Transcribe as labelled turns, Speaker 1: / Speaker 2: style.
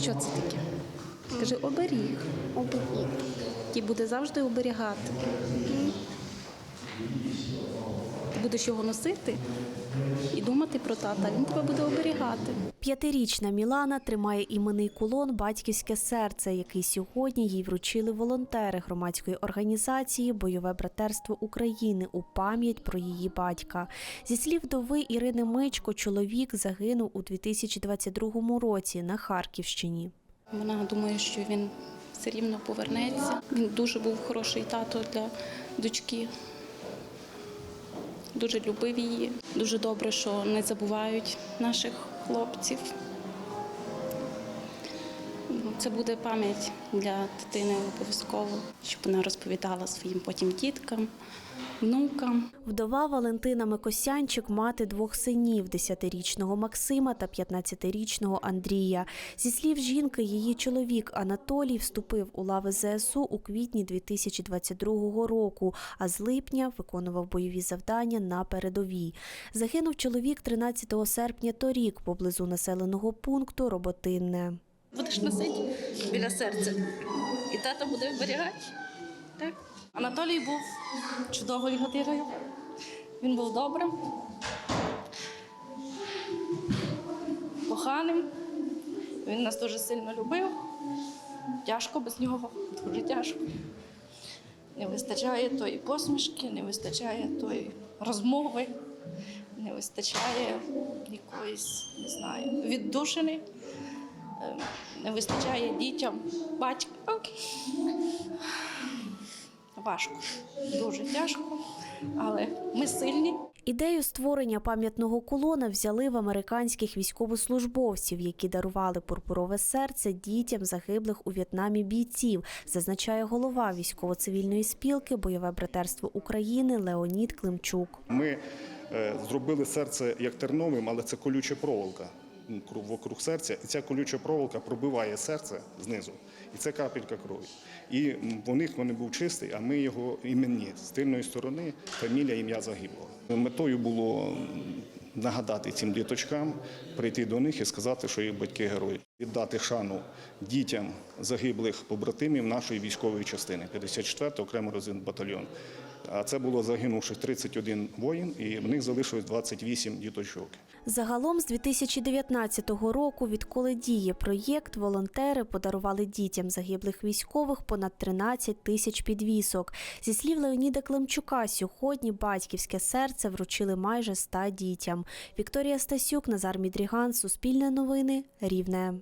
Speaker 1: Що це таке? Скажи оберіг.
Speaker 2: Оберіг.
Speaker 1: Який буде завжди оберігати. Будеш його носити і думати про тата. Він тебе буде оберігати.
Speaker 3: П'ятирічна Мілана тримає іменний кулон Батьківське серце, який сьогодні їй вручили волонтери громадської організації Бойове братерство України у пам'ять про її батька. Зі слів вдови Ірини Мичко, чоловік загинув у 2022 році на Харківщині.
Speaker 1: Вона думає, що він все рівно повернеться. Він дуже був хороший тато для дочки. Дуже любив її. Дуже добре, що не забувають наших хлопців. Це буде пам'ять для дитини обов'язково, щоб вона розповідала своїм потім діткам, внукам.
Speaker 3: Вдова Валентина Микосянчик, мати двох синів 10-річного Максима та 15-річного Андрія. Зі слів жінки, її чоловік Анатолій вступив у лави ЗСУ у квітні 2022 року, а з липня виконував бойові завдання на передовій. Загинув чоловік 13 серпня торік поблизу населеного пункту Роботинне.
Speaker 1: Будеш носити біля серця. І тато буде оберігати. Так? Анатолій був чудовою людиною. Він був добрим, коханим. Він нас дуже сильно любив. Тяжко без нього, дуже тяжко. Не вистачає тої посмішки, не вистачає тої розмови, не вистачає якоїсь, не знаю, віддушини е, не вистачає дітям батька. Важко, дуже тяжко, але ми сильні.
Speaker 3: Ідею створення пам'ятного колона взяли в американських військовослужбовців, які дарували пурпурове серце дітям загиблих у В'єтнамі бійців, зазначає голова військово-цивільної спілки Бойове братерство України Леонід Климчук.
Speaker 4: Ми е, зробили серце як терновим, але це колюча проволока вокруг серця, і ця колюча проволока пробиває серце знизу, і це капелька крові. І у них вони був чистий, а ми його іменні з тильної сторони фамілія, ім'я загиблого. Метою було нагадати цим діточкам, прийти до них і сказати, що їх батьки герої, віддати шану дітям загиблих побратимів нашої військової частини, 54 окремо розвідний батальйон. А це було загинувши 31 воїн, і в них залишилось 28 діточок.
Speaker 3: Загалом з 2019 року, відколи діє проєкт, волонтери подарували дітям загиблих військових понад 13 тисяч підвісок. Зі слів Леоніда Климчука, сьогодні батьківське серце вручили майже 100 дітям. Вікторія Стасюк, Назар Мідріган, Суспільне новини, Рівне.